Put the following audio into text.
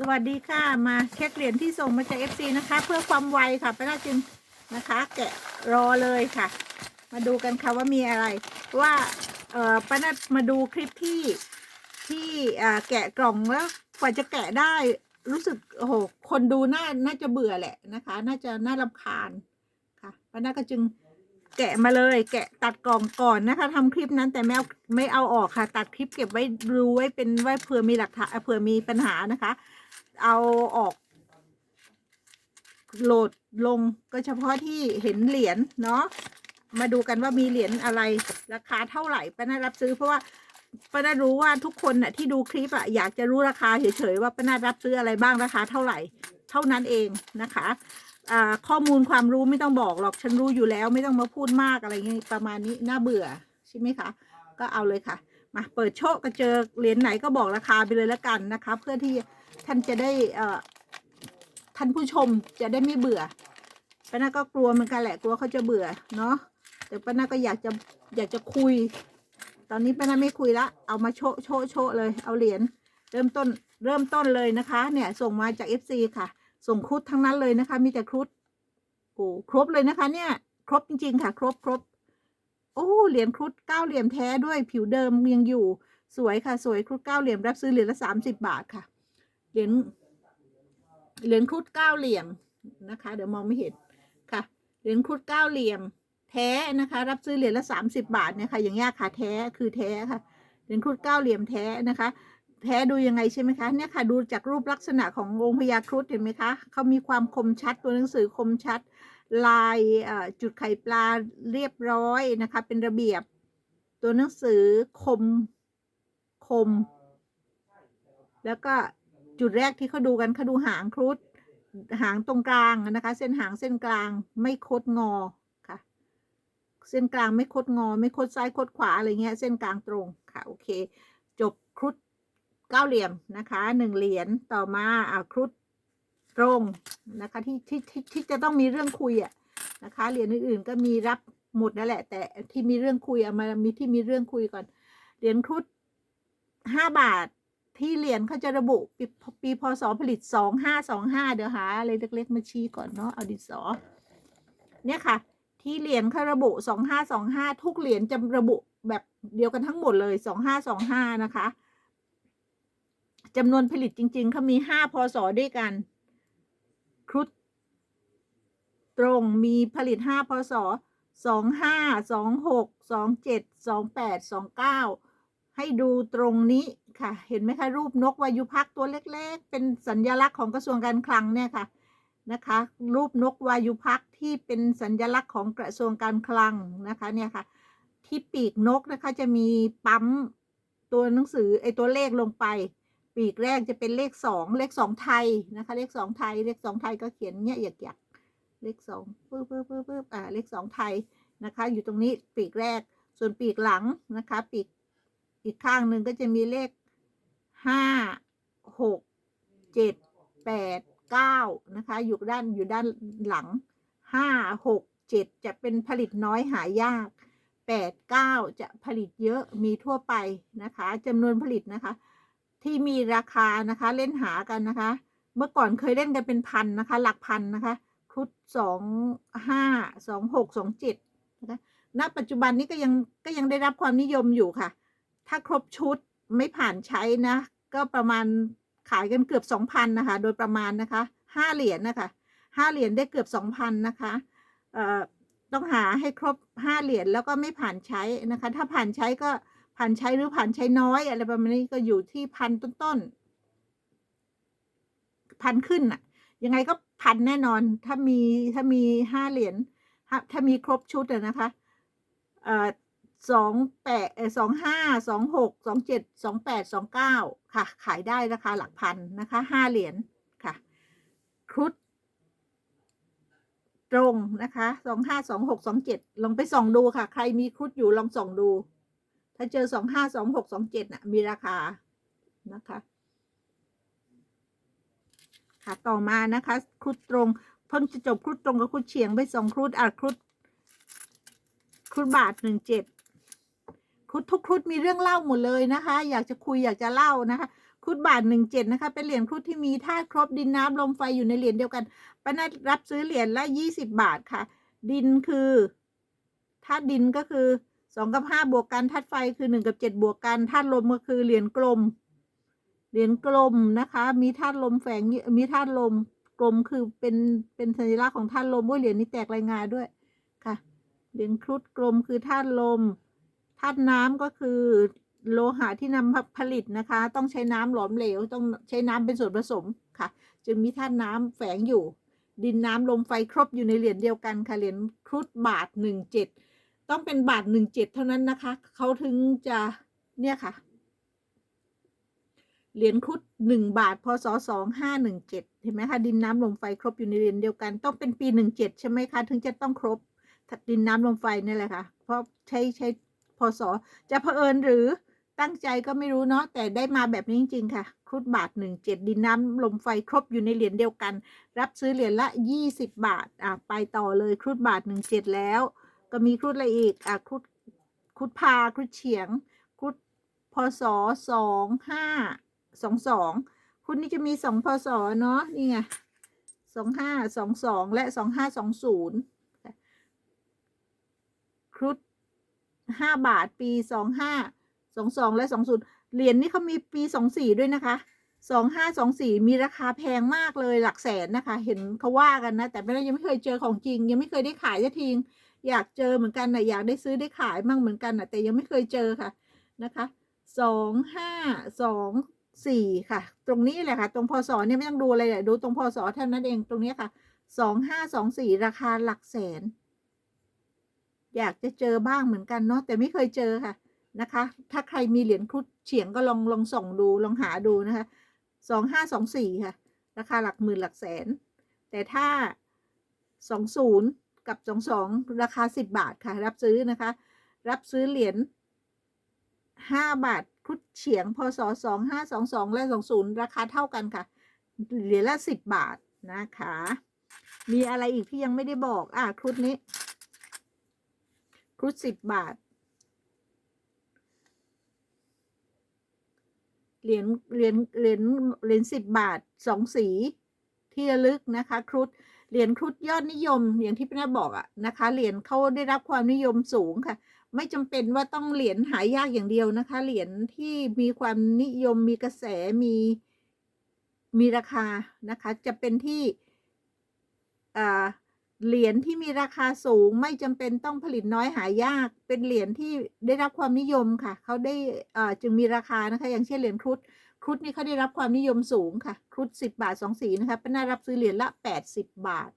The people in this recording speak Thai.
สวัสดีค่ะ มาเช็คเหรียญที่ส่งมาจาก FC นะคะ เพื่อความไวค่ะป้านาจินนะคะ แกะรอเลยค่ะ มาดูกันค่ะว่ามีอะไร ว่าเออป้านามาดูคลิปที่ที่แกะกล่องแล้วกว่าจะแกะได้รู้สึกโอ้โหคนดูน่าน่าจะเบื่อแหละนะคะ น่าจะน่ารำคาญค่ะป้านาก็จึง แกะมาเลย แกะตัดกล่องก่อนนะคะทำคลิปนั้นแต่ไม่เอาไม่เอาออกค่ะ ตัดคลิปเก็บไว้ดูไว้เป็นไว้เผื่อมีหลักฐานเผื่อมีปัญหานะคะ เอาออก โหลดลงก็เฉพาะที่เห็นเหรียญเนาะมาดูกันว่ามีเหรียญอะไรราคาเท่าไหร่ป้านารับซื้อเพราะว่าป้านารู้ว่าทุกคนน่ะที่ดูคลิปอะอยากจะรู้ราคาเฉยๆว่าป้านารับซื้ออะไรบ้างราคาเท่าไหร่ เท่านั้นเองนะคะ อ่าข้อมูลความรู้ไม่ต้องบอกหรอกฉันรู้อยู่แล้วไม่ต้องมาพูดมากอะไรเงี้ยประมาณนี้น่าเบื่อใช่ไหมคะ ก็เอาเลยค่ะ มาเปิดโชคก็เจอเหรียญไหนก็บอกราคาไปเลยแล้วกันนะคะ เพื่อที่ท่านจะได้เอ่อท่านผู้ชมจะได้ไม่เบื่อป้านาก็กลัวเหมือนกันแหละกลัวเขาจะเบื่อเนาะแต่ป้านาก็อยากจะอยากจะคุย ตอนนี้ป้านาไม่คุยละเอามาโชว์โชว์โชเลย เอาเหรียญเริ่มต้นเริ่มต้นเลยนะคะ เนี่ยส่งมาจาก FC ค่ะ ส่งครุฑทั้งนั้นเลยนะคะ มีแต่ครุฑโอ้ครบเลยนะคะ เนี่ย ครบจริง ๆ ค่ะ ครบครบโอ้เหรียญครุฑเก้าเหลี่ยมแท้ด้วยผิวเดิมยังอยู่ สวยค่ะ สวยครุฑเก้าเหลี่ยมรับซื้อเหรียญละสามสิบบาทค่ะ เหรียญเหรียญครุฑเก้าเหลี่ยมนะคะ เดี๋ยวมองไม่เห็นค่ะ เหรียญครุฑเก้าเหลี่ยมแท้นะคะ รับซื้อเหรียญละสามสิบาทเนี่ยค่ะอย่างเงี้ยค่ะแท้คือแท้ค่ะเหรียญครุฑเก้าเหลี่ยมแท้นะคะ แท้ดูยังไงใช่ไหมคะเนี่ยค่ะดูจากรูปลักษณะขององค์พญาครุฑเห็นไหมคะเขามีความคมชัดตัวหนังสือคมชัด ลายจุดไข่ปลาเรียบร้อยนะคะ เป็นระเบียบ ตัวหนังสือคมคม แล้วก็จุดแรกที่เขาดูกันเขาดูหางครุฑหางตรงกลางนะคะ เส้นหางเส้นกลางไม่คดงอค่ะ เส้นกลางไม่คดงอ ไม่คดซ้ายคดขวาอะไรเงี้ย เส้นกลางตรงค่ะโอเค จบครุฑ เก้าเหลี่ยมนะคะหนึ่งเหรียญต่อมาอ่าครุฑตรงนะคะที่ที่ที่ที่จะต้องมีเรื่องคุยอะนะคะเหรียญอื่นๆก็มีรับหมดนั่นแหละ แต่ที่มีเรื่องคุยเอามามีที่มีเรื่องคุยก่อนเหรียญครุฑห้าบาทที่เหรียญเขาจะระบุปีปีพศผลิตสองห้าสองห้าเดี๋ยวหาอะไรเล็กๆมาชี้ก่อนเนาะเอาดินสอเนี่ยค่ะ ที่เหรียญเขาระบุสองห้าสองห้าทุกเหรียญจะระบุแบบเดียวกันทั้งหมดเลยสองห้าสองห้านะคะ จำนวนผลิตจริง ๆเขามีห้าพศด้วยกัน ครุฑตรงมีผลิตห้าพศสองห้าสองหกสองเจ็ดสองแปดสองเก้าให้ดูตรงนี้ค่ะ เห็นไหมคะ รูปนกวายุพักตัวเล็กๆ เป็นสัญลักษณ์ของกระทรวงการคลังเนี่ยค่ะนะคะ รูปนกวายุพักที่เป็นสัญลักษณ์ของกระทรวงการคลังนะคะเนี่ยค่ะ ที่ปีกนกนะคะจะมีปั๊มตัวหนังสือไอตัวเลขลงไป ปีกแรกจะเป็นเลขสองเลขสองไทยนะคะ เลขสองไทย เลขสองไทยก็เขียนเงี้ยหยักหยักๆเลขสองปึ๊บปึ๊บปึ๊บปึ๊บอ่าเลขสองไทยนะคะ อยู่ตรงนี้ปีกแรก ส่วนปีกหลังนะคะ ปีกอีกข้างหนึ่งก็จะมีเลขห้าหกเจ็ดแปดเก้านะคะ อยู่ด้านอยู่ด้านหลังห้าหกเจ็ดจะเป็นผลิตน้อยหายากแปดเก้าจะผลิตเยอะมีทั่วไปนะคะจำนวนผลิตนะคะ ที่มีราคานะคะเล่นหากันนะคะ เมื่อก่อนเคยเล่นกันเป็นพันนะคะ หลักพันนะคะครุฑสองห้าสองหกสองเจ็ดนะคะณปัจจุบันนี้ก็ยังก็ยังได้รับความนิยมอยู่ค่ะ ถ้าครบชุดไม่ผ่านใช้นะ ก็ประมาณขายกันเกือบสองพันนะคะ โดยประมาณนะคะห้าเหรียญนะคะห้าเหรียญได้เกือบสองพันนะคะต้องหาให้ครบห้าเหรียญแล้วก็ไม่ผ่านใช้นะคะ ถ้าผ่านใช้ก็ ผ่านใช้หรือผ่านใช้น้อยอะไรประมาณนี้ก็อยู่ที่พันต้นๆพันขึ้นอะยังไงก็พันแน่นอน ถ้ามีถ้ามีห้าเหรียญถ้าถ้ามีครบชุดอะนะคะเอ่อสองแปดสองห้าสองหกสองเจ็ดสองแปดสองเก้าค่ะ ขายได้ราคาหลักพันนะคะห้าเหรียญค่ะครุฑตรงนะคะสองห้าสองหกสองเจ็ดลองไปส่องดูค่ะ ใครมีครุฑอยู่ลองส่องดู ถ้าเจอสองห้าสองหกสองเจ็ดน่ะ มีราคานะคะ ค่ะต่อมานะคะครุฑตรงเพิ่งจะจบครุฑตรงกับครุฑเฉียงไปสองครุฑอะครุฑครุฑบาทหนึ่งเจ็ดครุฑทุกครุฑมีเรื่องเล่าหมดเลยนะคะ อยากจะคุยอยากจะเล่านะคะครุฑบาทหนึ่งเจ็ดนะคะเป็นเหรียญครุดที่มีธาตุครบดินน้ำลมไฟอยู่ในเหรียญเดียวกันป้านารับซื้อเหรียญละยี่สิบบาทค่ะ ดินคือธาตุดินก็คือ สองกับห้าบวกกันธาตุไฟคือหนึ่งกับเจ็ดบวกกันธาตุลมก็คือเหรียญกลม เหรียญกลมนะคะ มีธาตุลมแฝงมีธาตุลมกลมคือเป็นเป็นสัญลักษณ์ของธาตุลมด้วยเหรียญนี้แตกรายงานด้วยค่ะ เหรียญครุฑกลมคือธาตุลมธาตุน้ำก็คือโลหะที่นำมาผลิตนะคะ ต้องใช้น้ำหลอมเหลว ต้องใช้น้ำเป็นส่วนผสมค่ะ จึงมีธาตุน้ำแฝงอยู่ ดินน้ำลมไฟครบอยู่ในเหรียญเดียวกันค่ะเหรียญครุฑบาทหนึ่งเจ็ด ต้องเป็นบาทหนึ่งเจ็ดเท่านั้นนะคะเขาถึงจะเนี่ยค่ะ เหรียญครุฑหนึ่งบาทพศสองห้าหนึ่งเจ็ดเห็นไหมคะดินน้ำลมไฟครบอยู่ในเหรียญเดียวกัน ต้องเป็นปีหนึ่งเจ็ดใช่ไหมคะถึงจะต้องครบดินน้ำลมไฟนี่แหละค่ะ เพราะใช้ใช้พศจะเผอิญหรือตั้งใจก็ไม่รู้เนาะแต่ได้มาแบบนี้จริง ๆ ค่ะ ครุฑบาทหนึ่งเจ็ดดินน้ำลมไฟครบอยู่ในเหรียญเดียวกัน รับซื้อเหรียญละยี่สิบบาทอะไปต่อเลยครุฑบาทหนึ่งเจ็ดแล้ว ก็มีครุฑอะไรอีกอะครุฑครุฑพาครุฑเฉียงครุฑพศสองห้าสองสองครุฑนี้จะมีสองพศเนาะนี่ไงสองห้าสองสองและสองห้าสองศูนย์ครุฑห้าบาทปีสองห้าสองสองและสองศูนย์เหรียญนี่เขามีปีสองสี่ด้วยนะคะสองห้าสองสี่มีราคาแพงมากเลยหลักแสนนะคะ เห็นเขาว่ากันนะ แต่ไม่ได้ยังไม่เคยเจอของจริง ยังไม่เคยได้ขายสักที อยากเจอเหมือนกันนะอยากได้ซื้อได้ขายมั่งเหมือนกันนะแต่ยังไม่เคยเจอค่ะนะคะสองห้าสองสี่ค่ะ ตรงนี้แหละค่ะ ตรงพศเนี่ยไม่ต้องดูอะไรเลยดูตรงพศเท่านั้นเองตรงนี้ค่ะสองห้าสองสี่ราคาหลักแสน อยากจะเจอบ้างเหมือนกันเนาะแต่ไม่เคยเจอค่ะนะคะ ถ้าใครมีเหรียญครุฑเฉียงก็ลองลองส่องดูลองหาดูนะคะสองห้าสองสี่ค่ะ ราคาหลักหมื่นหลักแสน แต่ถ้าสองศูนย์ กับสองสองราคาสิบบาทค่ะ รับซื้อนะคะ รับซื้อเหรียญห้าบาทครุฑเฉียงพศสองห้าสองสองและสองศูนย์ราคาเท่ากันค่ะ เหรียญละสิบบาทนะคะ มีอะไรอีกที่ยังไม่ได้บอก อะครุฑนี้ครุฑสิบบาท เหรียญเหรียญเหรียญเหรียญสิบบาทสองสีที่ระลึกนะคะ ครุฑ เหรียญครุฑยอดนิยมอย่างที่พี่นาบอกอะนะคะ เหรียญเขาได้รับความนิยมสูงค่ะ ไม่จำเป็นว่าต้องเหรียญหายากอย่างเดียวนะคะ เหรียญที่มีความนิยมมีกระแสมีมีราคานะคะ จะเป็นที่อ่าเหรียญที่มีราคาสูงไม่จำเป็นต้องผลิตน้อยหายาก เป็นเหรียญที่ได้รับความนิยมค่ะ เขาได้อ่าจึงมีราคานะคะ อย่างเช่นเหรียญครุฑ ครุฑนี่เขาได้รับความนิยมสูงค่ะ ครุฑสิบบาทสองสีนะคะเป็นน่ารับซื้อเหรียญละแปดสิบบาท